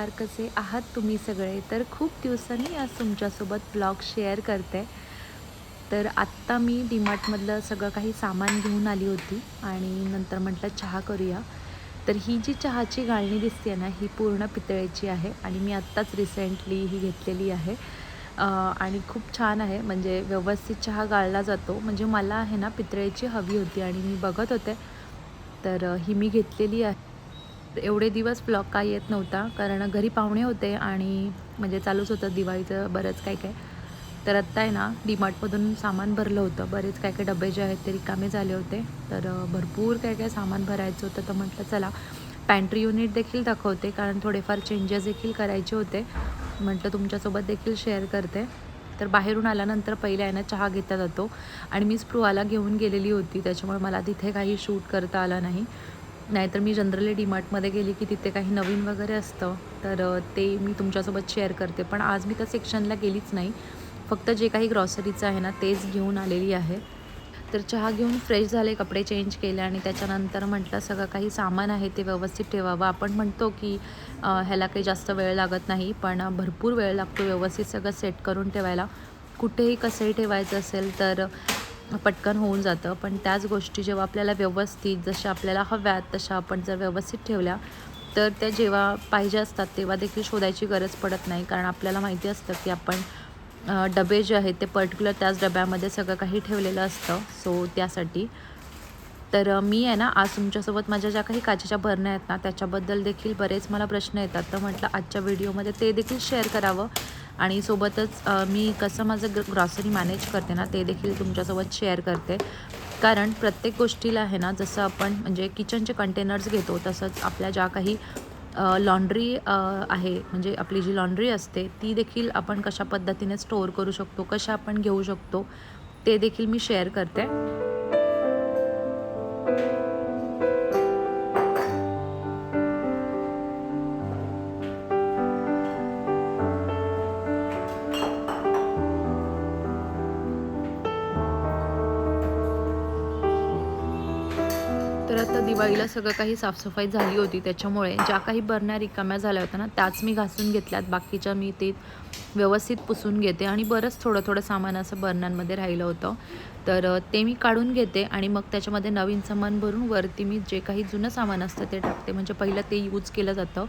हाय नमस्कार कसे आहात तुम्ही सगळे? तर खूप दिवसांनी आज तुमच्यासोबत ब्लॉग शेअर करते. तर आत्ता मी डीमार्टमधलं सगळं काही सामान घेऊन आली होती आणि नंतर म्हटलं चहा करूया. तर ही जी चहाची गाळणी दिसते ना ही पूर्ण पितळेची आहे आणि मी आत्ताच रिसेंटली ही घेतलेली आहे. आणि खूप छान आहे. म्हणजे व्यवस्थित चहा गाळला जातो. म्हणजे मला आहे ना पितळेची हवी होती आणि मी बघत होते. तर ही मी घेतलेली आहे. एवढे दिवस ब्लॉग काय येत नव्हता. कारण घरी पाहुणे होते आणि म्हणजे चालूच होतं दिवाळीचं बरंच काय काय. तर आत्ता आहे ना डीमार्टमधून सामान भरलं होतं. बरेच काय काय डबे जे आहेत ते रिकामे झाले होते. तर भरपूर काय काय सामान भरायचं होतं तर म्हटलं चला पॅन्ट्री युनिट देखील दाखवते. कारण थोडेफार चेंजेस देखील करायचे होते. म्हटलं तुमच्यासोबत देखील शेअर करते. तर बाहेरून आल्यानंतर पहिले आहे ना चहा घेता जातो. आणि मी स्प्रूआला घेऊन गेलेली होती. त्याच्यामुळे मला तिथे काही शूट करता आलं नाही. नाहीतर मी जनरली डीमार्टमध्ये गेली की तिथे काही नवीन वगैरे असतं तर ते मी तुमच्यासोबत शेअर करते. पण आज मी त्या सेक्शनला गेलीच नाही. फक्त जे काही ग्रॉसरीचं आहे ना तेच घेऊन आलेली आहे. तर चहा घेऊन फ्रेश झाले कपडे चेंज केले आणि त्याच्यानंतर म्हटलं सगळं काही सामान आहे ते व्यवस्थित ठेवावं. आपण म्हणतो की ह्याला काही जास्त वेळ लागत नाही पण भरपूर वेळ लागतो व्यवस्थित सगळं सेट करून ठेवायला. कुठेही कसंही ठेवायचं असेल तर पटकन होऊन जातं. पण त्याच गोष्टी जेव्हा आपल्याला व्यवस्थित जशा आपल्याला हव्यात तशा आपण जर व्यवस्थित ठेवल्या तर त्या जेव्हा पाहिजे असतात तेव्हा देखील शोधायची गरज पडत नाही. कारण आपल्याला माहिती असतं की आपण डबे जे आहेत ते पर्टिक्युलर त्याच डब्यामध्ये सगळं काही ठेवलेलं असतं. सो त्यासाठी. तर मी आहे ना आज तुमच्यासोबत माझ्या ज्या काही काचेच्या भरण्या आहेत ना त्याच्याबद्दल देखील बरेच मला प्रश्न येतात. तर म्हटलं आजच्या व्हिडिओमध्ये ते देखील शेअर करावं. आणि सोबतच मी कसं माझं ग्र ग्रॉसरी मॅनेज करते ना ते देखील तुमच्यासोबत शेअर करते. कारण प्रत्येक गोष्टीला आहे ना जसं आपण म्हणजे किचनचे कंटेनर्स घेतो तसंच आपल्या ज्या काही लॉन्ड्री आहे म्हणजे आपली जी लॉन्ड्री असते ती देखील आपण कशा पद्धतीने स्टोअर करू शकतो कशा आपण घेऊ शकतो ते देखील मी शेअर करते. बाजूला सगळं काही साफसफाई झाली होती त्याच्यामुळे ज्या काही बरण्या रिकाम्या झाल्या होत्या ना त्याच मी घासून घेतल्यात. बाकीच्या मी ते व्यवस्थित पुसून घेते आणि बरंच थोडं थोडं सामान असं बरण्यांमध्ये राहिलं होतं. तर ते मी काढून घेते आणि मग त्याच्यामध्ये नवीन सामान भरून वरती मी जे काही जुनं सामान असतं ते टाकते. म्हणजे पहिलं ते यूज केलं जातं.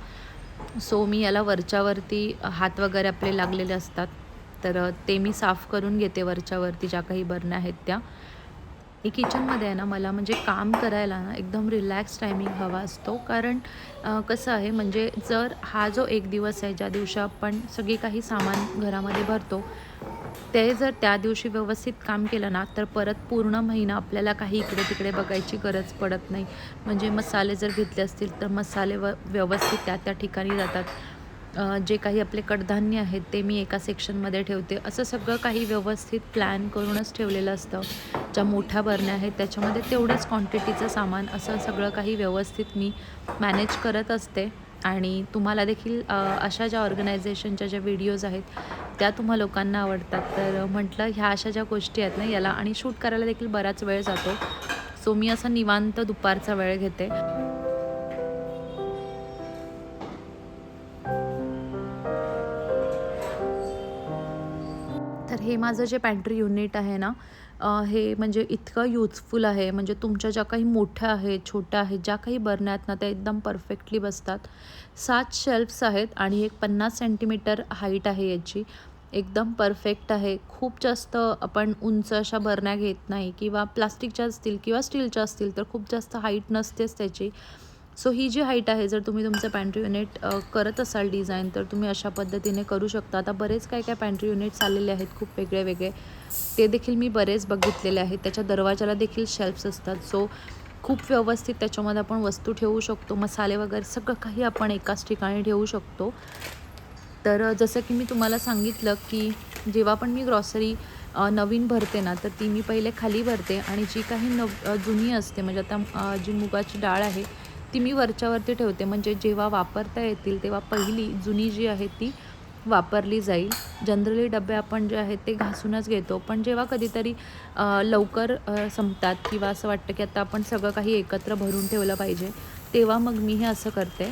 सो मी याला वरच्यावरती हात वगैरे आपले लागलेले असतात. तर ते मी साफ करून घेते वरच्यावरती ज्या काही बरण्या आहेत त्या. ही किचनमध्ये आहे ना मला म्हणजे काम करायला ना एकदम रिलॅक्स टायमिंग हवा असतो. कारण कसं आहे म्हणजे जर हा जो एक दिवस आहे ज्या दिवशी आपण सगळी काही सामान घरामध्ये भरतो ते जर त्या दिवशी व्यवस्थित काम केलं ना तर परत पूर्ण महिना आपल्याला काही इकडे तिकडे बघायची गरज पडत नाही. म्हणजे मसाले जर घेतले असतील तर मसाले व व्यवस्थित त्या त्या ठिकाणी जातात. जे काही आपले कडधान्य आहेत ते मी एका सेक्शनमध्ये ठेवते. असं सगळं काही व्यवस्थित प्लॅन करूनच ठेवलेलं असतं. ज्या मोठ्या बरण्या आहेत त्याच्यामध्ये तेवढंच क्वांटिटीचं सामान असं सगळं काही व्यवस्थित मी मॅनेज करत असते. आणि तुम्हाला देखील अशा ज्या ऑर्गनायझेशनच्या ज्या व्हिडिओज आहेत त्या तुम्हा लोकांना आवडतात. तर म्हटलं ह्या अशा ज्या गोष्टी आहेत ना याला आणि शूट करायला देखील बराच वेळ जातो. सो मी असा निवांत दुपारचा वेळ घेते. तर हे माझं जे पॅन्ट्री युनिट आहे ना हे म्हणजे इतकं यूजफुल आहे. म्हणजे तुमच्या ज्या काही मोठ्या आहेत छोट्या आहेत ज्या काही बरण्या आहेत ना त्या एकदम परफेक्टली बसतात. सात शेल्फ्स आहेत आणि एक पन्नास सेंटीमीटर हाईट आहे याची. एकदम परफेक्ट आहे. खूप जास्त आपण उंच अशा बरण्या घेत नाही. किंवा प्लास्टिकच्या असतील किंवा स्टीलच्या असतील तर खूप जास्त हाईट नसतेच त्याची. सो ही जी हाईट आहे जर तुम्ही तुमचं पॅन्ट्री युनिट करत असाल डिझाईन तर तुम्ही अशा पद्धतीने करू शकता. आता बरेच काय काय पॅन्ट्री युनिट्स आलेले आहेत खूप वेगळे वेगळे. ते देखील मी बरेच बघितलेले आहेत. त्याच्या दरवाजाला देखील शेल्फ्स असतात. सो खूप व्यवस्थित त्याच्यामध्ये आपण वस्तू ठेवू शकतो. मसाले वगैरे सगळं काही आपण एकाच ठिकाणी ठेवू शकतो. तर जसं की मी तुम्हाला सांगितलं की जेव्हा पण मी ग्रॉसरी नवीन भरते ना तर ती मी पहिले खाली भरते. आणि जी काही नव जुनी असते म्हणजे आता जी मुगाची डाळ आहे ती मी वरच्यावरती ठेवते. म्हणजे जेव्हा वापरता येतील तेव्हा पहिली जुनी जी आहे ती वापरली जाईल. जनरली डबे आपण जे आहेत ते घासूनच घेतो. पण जेव्हा कधीतरी लवकर संपतात किंवा असं वाटतं की आता आपण सगळं काही एकत्र भरून ठेवलं पाहिजे तेव्हा मग मी हे असं करते.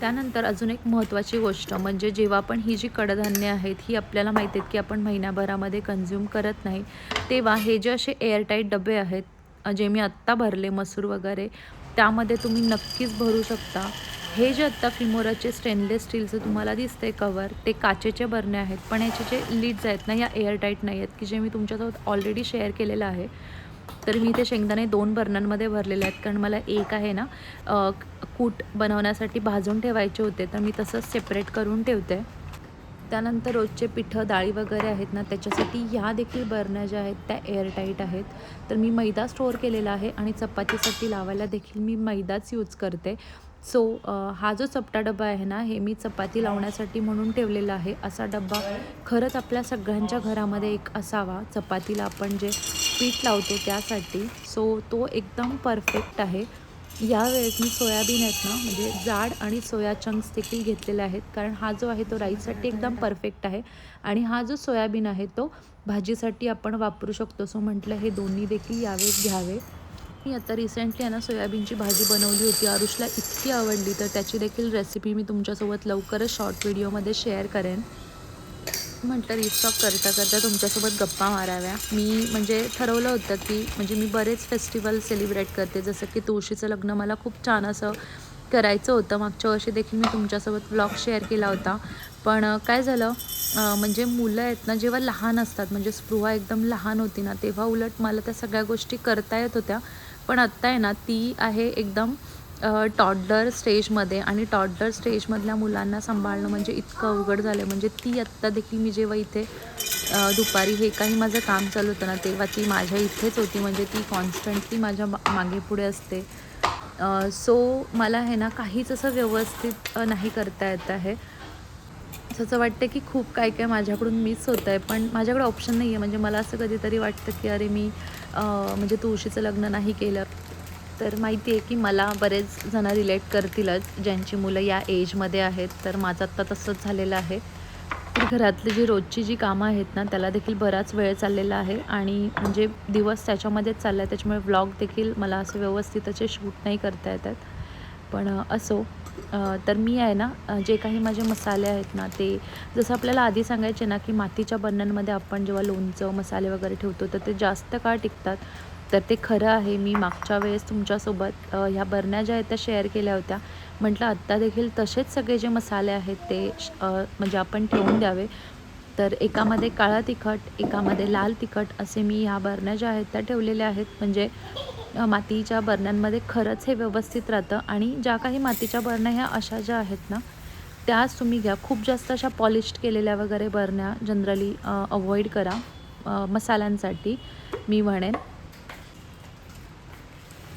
त्यानंतर अजून एक महत्त्वाची गोष्ट म्हणजे जेव्हा पण ही जी कडधान्य आहेत ही आपल्याला माहिती आहेत की आपण महिन्याभरामध्ये कन्झ्युम करत नाही तेव्हा हे जे असे एअरटाईट डबे आहेत जे मी आत्ता भरले मसूर वगैरे त्यामध्ये तुम्ही नक्कीच भरू शकता. हे जे आत्ता फिमोराचे स्टेनलेस स्टीलचं तुम्हाला दिसते कवर ते काचेचे बरणे आहेत. पण याचे जे लीड्स आहेत ना या एअरटाईट नाही आहेत की जे मी तुमच्यासोबत ऑलरेडी शेअर केलेलं आहे. तर मी ते शेंगदाणे दोन बर्नरमध्ये भरलेले आहेत कारण मला एक आहे ना कूट बनवण्यासाठी भाजून ठेवायचे होते तर मी तसंच सेपरेट करून ठेवते. त्यानंतर रोजचे पिठं डाळी वगैरे आहेत ना त्याच्यासाठी ह्या देखील बर्नर ज्या आहेत त्या एअरटाईट आहेत. तर मी मैदा स्टोअर केलेला आहे आणि चपातीसाठी लावायला देखील मी मैदाच यूज करते. सो हा जो चपटा डबा आहे ना हे मी चपाती लावण्यासाठी म्हणून ठेवलेला आहे. असा डब्बा खरंच आपल्या सगळ्यांच्या घरामध्ये एक असावा. चपातीला आपण जे पीठ लावतो त्यासाठी. सो तो एकदम परफेक्ट आहे. यावेळेस मी सोयाबीन आहेत ना म्हणजे जाड आणि सोया चंक्स देखील घेतलेले आहेत. कारण हा जो आहे तो राईससाठी एकदम परफेक्ट आहे. आणि हा जो सोयाबीन आहे तो भाजीसाठी आपण वापरू शकतो. सो म्हटलं हे दोन्ही देखील यावेळेस घ्यावे. मी आता रिसेंटली आहे ना सोयाबीनची भाजी बनवली होती. आरुषला इतकी आवडली तर त्याची देखील रेसिपी मी तुमच्यासोबत लवकरच शॉर्ट व्हिडिओमध्ये शेअर करेन. म्हटलं रिस्टॉक करता करता तुमच्यासोबत गप्पा माराव्या. मी म्हणजे ठरवलं होतं की म्हणजे मी बरेच फेस्टिवल सेलिब्रेट करते. जसं की तुळशीचं लग्न मला खूप छान असं करायचं होतं. मागच्या वर्षी देखील मी तुमच्यासोबत व्लॉग शेअर केला होता. पण काय झालं? म्हणजे मुलं आहेत ना जेव्हा लहान असतात म्हणजे स्पृहा एकदम लहान होती ना तेव्हा उलट मला त्या सगळ्या गोष्टी करता येत होत्या. पण आत्ता आहे ना ती आहे एकदम टॉडलर स्टेजमध्ये आणि टॉडलर स्टेजमधल्या मुलांना सांभाळणं म्हणजे इतकं अवघड झालं आहे म्हणजे ती आत्ता देखील मी जेव्हा इथे दुपारी हे काही माझं काम चालू होतं ना तेव्हा ती माझ्या इथेच होती. म्हणजे ती कॉन्स्टंटली माझ्या मा- मागे पुढे असते. सो मला हे ना काहीच असं व्यवस्थित नाही करता येत आहे. असं वाटतं की खूप काय काय माझ्याकडून मिस होतं आहे पण माझ्याकडे ऑप्शन नाही आहे म्हणजे मला असं कधीतरी वाटतं की अरे मी म्हणजे तुळशीचं लग्न नाही केलं. तर माहिती आहे की मला बरेच जण रिलेट करतीलच ज्यांची मुलं या एजमध्ये आहेत. तर माझं आत्ता तसंच झालेलं आहे. तर घरातली जी रोजची जी कामं आहेत ना त्याला देखील बराच वेळ चाललेला आहे. आणि म्हणजे दिवस त्याच्यामध्येच चालला आहे त्याच्यामुळे व्लॉग देखील मला असे व्यवस्थित असे शूट नाही करता येतात. पण असो. तर मी आहे ना जे काही माझे मसाले आहेत ना ते जसं आपल्याला आधी सांगायचे ना की मातीच्या बर्नरमध्ये आपण जेव्हा लोणचं मसाले वगैरे ठेवतो तर ते जास्त काळ टिकतात. तर ते खरं आहे. मी मागच्या वेळेस तुमच्यासोबत ह्या बरण्या ज्या आहेत त्या शेअर केल्या होत्या. म्हटलं आत्ता देखील तसेच सगळे जे मसाले आहेत ते श- म्हणजे आपण ठेवून द्यावे. तर एकामध्ये काळा तिखट एकामध्ये लाल तिखट असे मी ह्या बरण्या ज्या आहेत त्या ठेवलेल्या आहेत. म्हणजे मातीच्या बरण्यांमध्ये खरंच हे व्यवस्थित राहतं. आणि ज्या काही मातीच्या बरण्या ह्या अशा ज्या आहेत ना त्याच तुम्ही घ्या. खूप जास्त अशा पॉलिश्ड केलेल्या वगैरे बरण्या जनरली अवॉइड करा मसाल्यांसाठी. मी म्हणेन.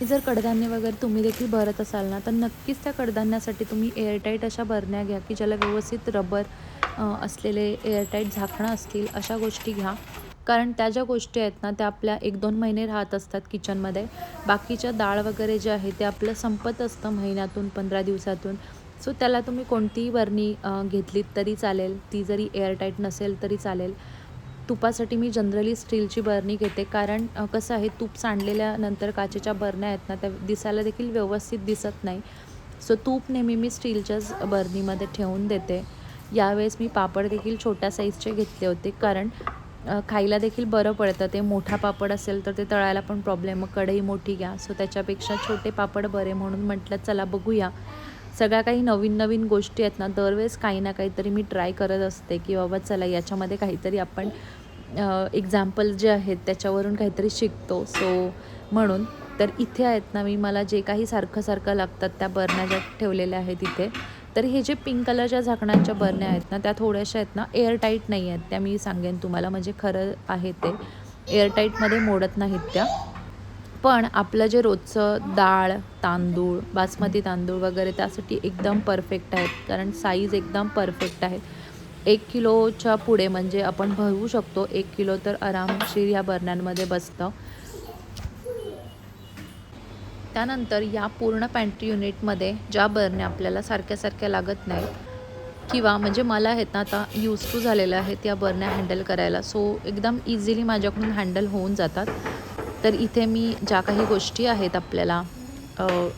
जर कडधान्य वगैरे तुम्ही देखील भरत असाल ना तर नक्कीच त्या कडधान्यासाठी तुम्ही एअरटाईट अशा बरण्या घ्या की ज्याला व्यवस्थित रबर असलेले एअरटाईट झाकणं असतील अशा गोष्टी घ्या. कारण त्या ज्या गोष्टी आहेत ना त्या आपल्या एक दोन महिने राहत असतात किचनमध्ये. बाकीच्या डाळ वगैरे जे आहे ते आपलं संपत असतं महिन्यातून पंधरा दिवसातून. सो त्याला तुम्ही कोणतीही बरणी घेतलीत तरी चालेल. ती जरी एअरटाईट नसेल तरी चालेल. तुपासाठी मी जनरली स्टीलची बरणी घेते. कारण कसं आहे तूप सांडलेल्यानंतर काचेच्या बरण्या आहेत ना त्या दिसायला देखील व्यवस्थित दिसत नाही. सो तूप नेहमी मी स्टीलच्याच बरणीमध्ये ठेवून देते. यावेळेस मी पापड देखील छोट्या साईजचे घेतले होते. कारण खायला देखील बरं पडतं. ते मोठा पापड असेल तर ते तळायला पण प्रॉब्लेम मग कढई मोठी घ्या. सो त्याच्यापेक्षा छोटे पापड बरे म्हणून म्हटलं चला बघूया. सगळ्या काही नवीन नवीन गोष्टी आहेत ना दरवेळेस काही ना काहीतरी मी ट्राय करत असते की बाबा चला याच्यामध्ये काहीतरी आपण एक्झाम्पल जे आहेत त्याच्यावरून काहीतरी शिकतो. सो म्हणून तर इथे आहेत ना मी मला जे काही सारखं सारखं लागतात त्या बरण्या ज्या ठेवलेल्या आहेत इथे. तर हे जे पिंक कलरच्या झाकणांच्या बरण्या आहेत ना त्या थोड्याशा आहेत ना एअरटाईट नाही आहेत त्या मी सांगेन तुम्हाला म्हणजे खरं आहे ते. एअरटाईटमध्ये मोडत नाहीत त्या. पण आपलं जे रोजचं डाळ तांदूळ बासमती तांदूळ वगैरे त्यासाठी एकदम परफेक्ट आहेत. कारण साईज एकदम परफेक्ट आहे एक किलोच्या पुढे म्हणजे आपण भरवू शकतो. एक किलो तर आरामशीर या बरण्यांमध्ये बसतं. त्यानंतर या पूर्ण पॅन्ट्री युनिटमध्ये ज्या बरण्या आपल्याला सारख्या सारख्या लागत नाहीत किंवा म्हणजे मला आहेत ना आता यूज टू झालेलं आहे त्या बरण्या हँडल करायला. सो एकदम इझिली माझ्याकडून हँडल होऊन जातात. तर इथे मी ज्या काही गोष्टी आहेत आपल्याला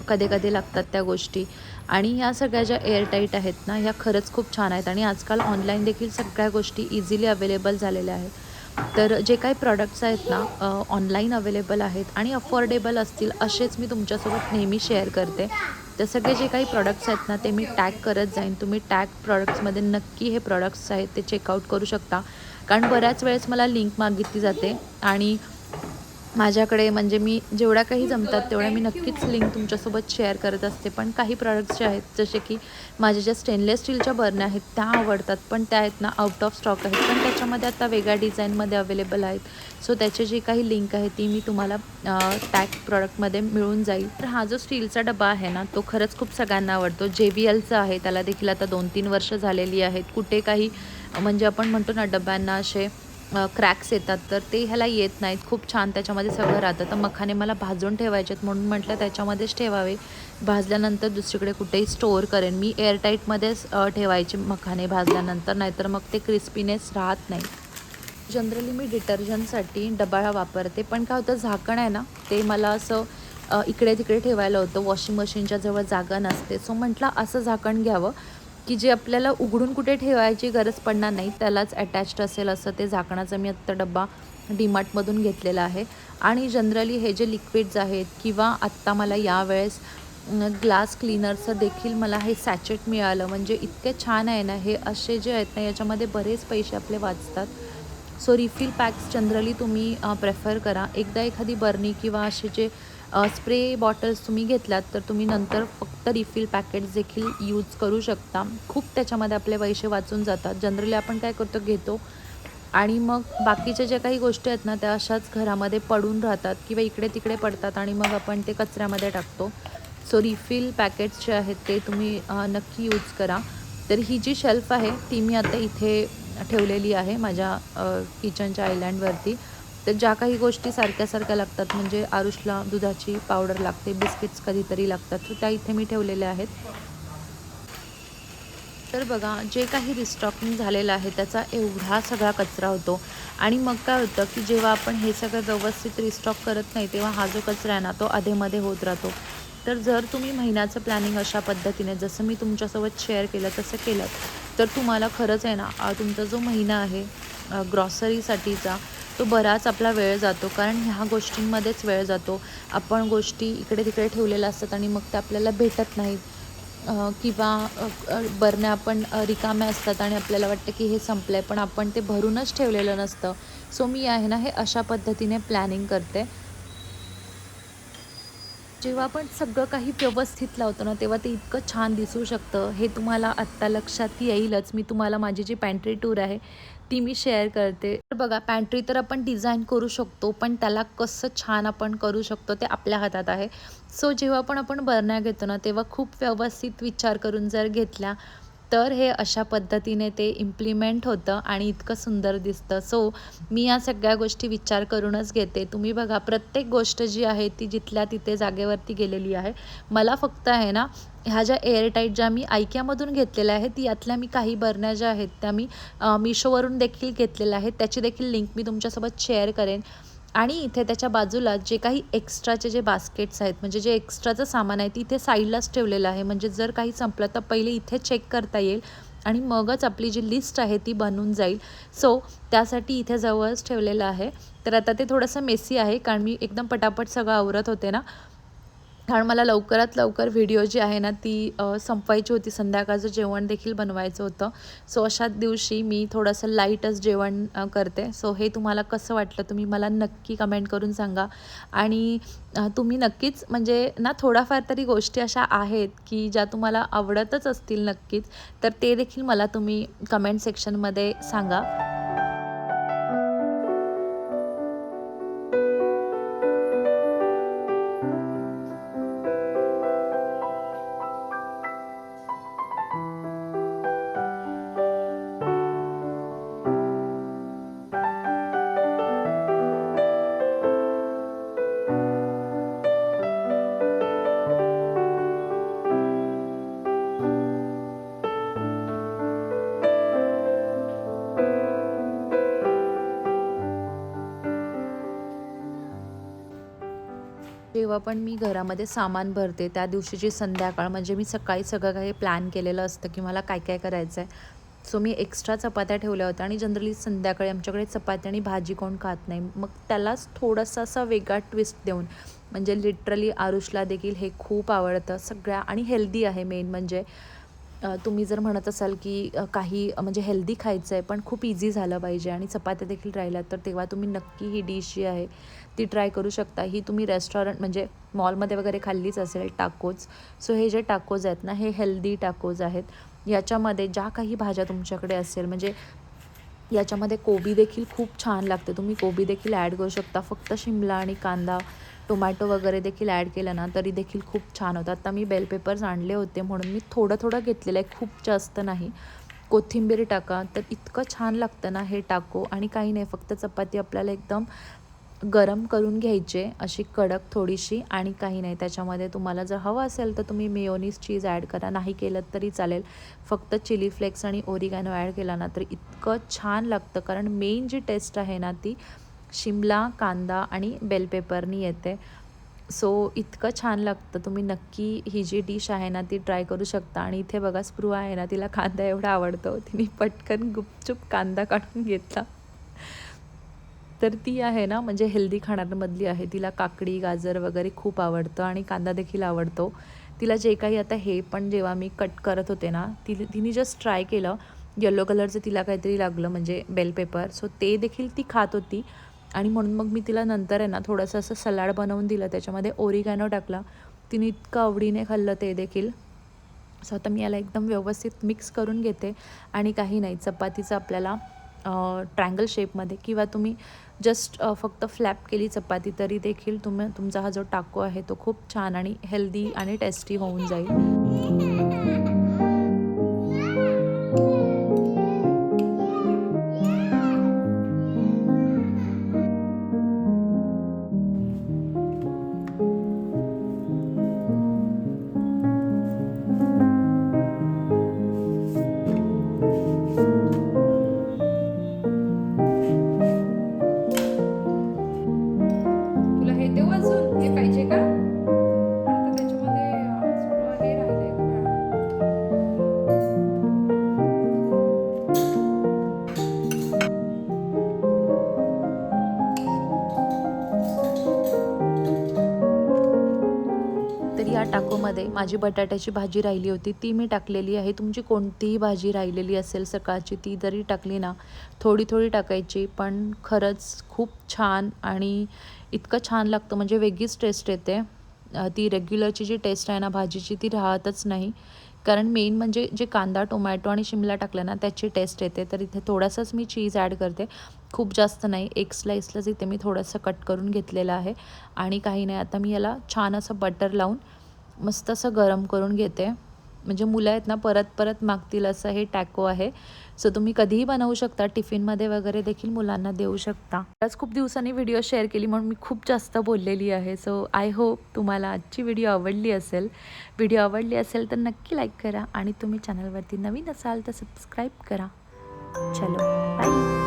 कधी कधी लागतात त्या गोष्टी. आणि ह्या सगळ्या ज्या एअरटाईट आहेत ना ह्या खरंच खूप छान आहेत. आणि आजकाल ऑनलाईन देखील सगळ्या गोष्टी इझिली अवेलेबल झालेल्या आहेत. तर जे काही प्रॉडक्ट्स आहेत ना ऑनलाईन अवेलेबल आहेत आणि अफोर्डेबल असतील असेच मी तुमच्यासोबत नेहमी शेअर करते. तर सगळे जे काही प्रॉडक्ट्स आहेत ना ते मी टॅग करत जाईन. तुम्ही टॅग प्रॉडक्ट्समध्ये नक्की हे प्रॉडक्ट्स आहेत ते चेकआउट करू शकता. कारण बऱ्याच वेळेस मला लिंक मागितली जाते आणि माझ्याकडे म्हणजे मी जेवढ्या काही जमतात तेवढ्या मी नक्कीच लिंक तुमच्यासोबत शेअर करत असते. पण काही प्रॉडक्ट्स जे आहेत जसे की माझ्या ज्या स्टेनलेस स्टीलच्या बर्न आहेत त्या आवडतात. पण त्या आहेत ना आउट ऑफ स्टॉक आहेत. पण त्याच्यामध्ये आता वेगळ्या डिझाईनमध्ये अवेलेबल आहेत. सो त्याची जी काही लिंक आहे ती मी तुम्हाला टॅग प्रॉडक्टमध्ये मिळून जाईल. तर हा जो स्टीलचा डबा आहे ना तो खरंच खूप सगळ्यांना आवडतो. जे व्ही एलचा आहे त्याला देखील आता दोन तीन वर्ष झालेली आहेत. कुठे काही म्हणजे आपण म्हणतो ना डब्यांना असे क्रॅक्स येतात तर ते ह्याला येत नाहीत. खूप छान त्याच्यामध्ये सगळं राहतं. तर मखाने मला भाजून ठेवायचे आहेत म्हणून म्हटलं त्याच्यामध्येच ठेवावे. भाजल्यानंतर दुसरीकडे कुठेही स्टोअर करेन. मी एअरटाईटमध्येच ठेवायचे मखाने भाजल्यानंतर. नाहीतर मग ते क्रिस्पीनेस राहत नाही. जनरली मी डिटर्जंटसाठी डबाळा वापरते. पण काय होतं झाकण आहे ना ते मला असं इकडे तिकडे ठेवायला होतं. वॉशिंग मशीनच्या जवळ जागा नसते. सो म्हटलं असं झाकण घ्यावं. की जे आपल्याला उघडून कुठे ठेवायची गरज पडणार नाही त्यालाच अटॅच्ड असेल असं ते झाकणाचा मी आत्ता डब्बा डीमार्टमधून घेतलेला आहे. आणि जनरली हे जे लिक्विड्स आहेत किंवा आत्ता मला यावेळेस ग्लास क्लीनरचं देखील मला हे सॅचेट मिळालं. म्हणजे इतके छान आहे ना हे असे जे आहेत ना याच्यामध्ये बरेच पैसे आपले वाचतात. सो रिफिल पॅक्स जनरली तुम्ही प्रेफर करा. एकदा एखादी बर्नी किंवा असे जे स्प्रे बॉटल्स तुम्ही घेतलात तर तुम्ही नंतर फक्त रिफिल पॅकेट्स देखील यूज करू शकता. खूप त्याच्यामध्ये आपले पैसे वाचून जातात. जनरली आपण काय करतो घेतो आणि मग बाकीच्या ज्या काही गोष्टी आहेत ना त्या अशाच घरामध्ये पडून राहतात किंवा इकडे तिकडे पडतात आणि मग आपण ते कचऱ्यामध्ये टाकतो. सो रिफिल पॅकेट्स जे आहेत ते तुम्ही नक्की यूज करा. तर ही जी शेल्फ आहे ती मी आता इथे ठेवलेली आहे माझ्या किचनच्या आयलँडवरती तर ज्या काही गोष्टी सारख्या सारख्या लागतात म्हणजे आरुषला दुधाची पावडर लागते बिस्किट्स कधीतरी लागतात तर त्या इथे मी ठेवलेल्या आहेत. तर बघा जे काही रिस्टॉकिंग झालेलं आहे त्याचा एवढा सगळा कचरा होतो. आणि मग काय होतं की जेव्हा आपण हे सगळं व्यवस्थित रिस्टॉक करत नाही तेव्हा हा जो कचरा आहे ना तो अधेमध्ये होत राहतो. तर जर तुम्ही महिन्याचं प्लॅनिंग अशा पद्धतीने जसं मी तुमच्यासोबत शेअर केलं तसं केलं तर तुम्हाला खरंच आहे ना तुमचा जो महिना आहे ग्रॉसरीसाठीचा तो बराच आपला वेळ जातो कारण ह्या गोष्टींमध्येच वेळ जातो. आपण गोष्टी इकडे तिकडे ठेवलेल्या असतात आणि मग ते आपल्याला भेटत नाहीत. किंवा बरण्या आपण रिकाम्या असतात आणि आपल्याला वाटतं की हे संपलं आहे पण आपण ते भरूनच ठेवलेलं नसतं. सो मी आहे ना हे अशा पद्धतीने प्लॅनिंग करते. जेव्हा आपण सगळं काही व्यवस्थित लावतो ना तेव्हा ते इतकं छान दिसू शकतं. हे तुम्हाला आत्ता लक्षात येईलच. मी तुम्हाला माझी जी पॅन्ट्री टूर आहे ती मी शेअर करते. तर बघा पॅन्ट्री तर आपण डिझाईन करू शकतो पण त्याला कसं छान आपण करू शकतो ते आपल्या हातात आहे. सो जेव्हा पण आपण बरण्या घेतो ना तेव्हा खूप व्यवस्थित विचार करून जर घेतल्या तर हे अशा पद्धतीने ते इम्प्लिमेंट होतं आणि इतकं सुंदर दिसतं. सो मी या सगळ्या गोष्टी विचार करूनच घेते. तुम्ही बघा प्रत्येक गोष्ट जी आहे ती जिथल्या तिथे जागेवरती गेलेली आहे. मला फक्त आहे ना ह्या ज्या एअरटाईट ज्या मी ऐक्यामधून घेतलेल्या आहेत यातल्या मी काही बरण्या ज्या आहेत त्या मी मिशोवरून देखील घेतलेल्या आहेत. त्याची देखील लिंक मी तुमच्यासोबत शेअर करेन. आणि इथे त्याच्या बाजूला जे काही एक्स्ट्राचे जे बास्केट्स आहेत म्हणजे जे एक्स्ट्राचं सामान आहे ते इथे साईडलाच ठेवलेलं आहे. म्हणजे जर काही संपलं तर पहिले इथे चेक करता येईल आणि मगच आपली जी लिस्ट आहे ती बनून जाईल. सो त्यासाठी इथे जवळच ठेवलेलं आहे. तर आता ते थोडंसं मेसी आहे कारण मी एकदम पटापट सगळं आवरत होते ना. कारण मला लवकरात लवकर व्हिडिओ जी आहे ना ती संपवायची होती. संध्याकाळचं जेवण देखील बनवायचं होतं. सो अशा दिवशी मी थोडंसं लाईटच जेवण करते. सो हे तुम्हाला कसं वाटलं तुम्ही मला नक्की कमेंट करून सांगा. आणि तुम्ही नक्कीच म्हणजे ना थोडाफार तरी गोष्टी अशा आहेत की ज्या तुम्हाला आवडतच असतील नक्कीच तर ते देखील मला तुम्ही कमेंट सेक्शनमध्ये सांगा. जेव्हा पण मी घरामध्ये सामान भरते त्या दिवशीची संध्याकाळ म्हणजे मी सकाळी सगळं काही प्लॅन केलेलं असतं की मला काय काय करायचं आहे सो मी एक्स्ट्रा चपात्या ठेवल्या होत्या आणि जनरली संध्याकाळी आमच्याकडे चपाती आणि भाजी कोण खात नाही. मग त्यालाच थोडासा असा वेगळा ट्विस्ट देऊन म्हणजे लिटरली आरुषला देखील हे खूप आवडतं सगळ्या आणि हेल्दी आहे मेन म्हणजे. तुम्ही जर म्हणत असाल की काही म्हणजे हेल्दी खायचं आहे पण खूप इझी झालं पाहिजे आणि चपात्या देखील राहिल्या तर तेव्हा तुम्ही नक्की ही डिश जी आहे ती ट्राय करू शकता. ही तुम्ही रेस्टॉरंट म्हणजे मॉलमध्ये वगैरे खाल्लीच असेल टाकोज सो हे जे टाकोज आहेत ना हे हेल्दी टाकोज आहेत. याच्यामध्ये ज्या काही भाज्या तुमच्याकडे असेल म्हणजे याच्यामध्ये कोबी देखील खूप छान लागते. तुम्ही कोबी देखील ॲड करू शकता. फक्त शिमला आणि कांदा टोमॅटो वगैरे देखील ॲड केलं ना तरी देखील खूप छान होतं आता मी बेल पेपर्स आणले होते म्हणून मी थोडं थोडं घेतलेलं आहे खूप जास्त नाही. कोथिंबीर टाका तर इतकं छान लागतं ना हे टाको. आणि काही नाही फक्त चपाती आपल्याला एकदम गरम करून घ्यायचे अशी कडक थोडीशी. आणि काही नाही त्याच्यामध्ये तुम्हाला जर हवं असेल तर तुम्ही मेयोनीस चीज ॲड करा. नाही केलं तरी चालेल. फक्त चिली फ्लेक्स आणि ओरिगॅनो ॲड केला ना तर इतकं छान लागतं. कारण मेन जी टेस्ट आहे ना ती शिमला कांदा आणि बेल पेपरनी येते. सो इतकं छान लागतं. तुम्ही नक्की ही जी डिश आहे ना ती ट्राय करू शकता. आणि इथे बघा स्प्रू आहे ना तिला कांदा एवढा आवडतो. तिने पटकन गुपचूप कांदा काढून घेतला. तर ती आहे ना म्हणजे हेल्दी खाणाऱ्यांमधली आहे. तिला काकडी गाजर वगैरे खूप आवडतं आणि कांदा देखील आवडतो. तिला जे काही आता हे पण जेव्हा मी कट करत होते ना ति तिने जस्ट ट्राय केलं. येलो कलरचं तिला काहीतरी लागलं म्हणजे बेल पेपर सो ते देखील ती खात होती. आणि म्हणून मग मी तिला नंतर आहे ना थोडंसं असं सलाड बनवून दिलं. त्याच्यामध्ये ओरिगॅनो टाकला. तिने इतकं आवडीने खाल्लं ते देखील. सो आता मी याला एकदम व्यवस्थित मिक्स करून घेते. आणि काही नाही चपातीचं आपल्याला ट्रँगल शेपमध्ये किंवा तुम्ही जस्ट फक्त फ्लॅप केली चपाती तरी देखील तुम्ही तुमचा हा जो टाको आहे तो खूप छान आणि हेल्दी आणि टेस्टी होऊन जाईल. माझी बटाट्याची भाजी राहिली होती ती मी टाकलेली आहे. तुमची कोणतीही भाजी राहिलेली असेल सकाळची ती जरी टाकली ना थोडी थोडी टाकायची पण खरंच खूप छान आणि इतकं छान लागतं. म्हणजे वेगळीच टेस्ट येते. ती रेग्युलरची जी टेस्ट आहे ना भाजीची ती राहतच नाही. कारण मेन म्हणजे जे कांदा टोमॅटो आणि शिमला टाकलं ना त्याची टेस्ट येते. तर इथे थोडासाच मी चीज ॲड करते. खूप जास्त नाही एक स्लाईसलाच इथे मी थोडंसं कट करून घेतलेलं आहे. आणि काही नाही आता मी याला छान असं बटर लावून मस्त असं गरम करून घेते. म्हणजे मुलं आहेत ना परत परत मागतील असं हे टॅको आहे. सो तुम्ही कधीही बनवू शकता टिफिनमध्ये वगैरे देखील मुलांना देऊ शकता. आज खूप दिवसांनी व्हिडिओ शेअर केली म्हणून मी खूप जास्त बोललेली आहे. सो आय होप तुम्हाला आजची व्हिडिओ आवडली असेल. व्हिडिओ आवडली असेल तर नक्की लाईक करा आणि तुम्ही चॅनलवरती नवीन असाल तर सबस्क्राईब करा. चलो बाय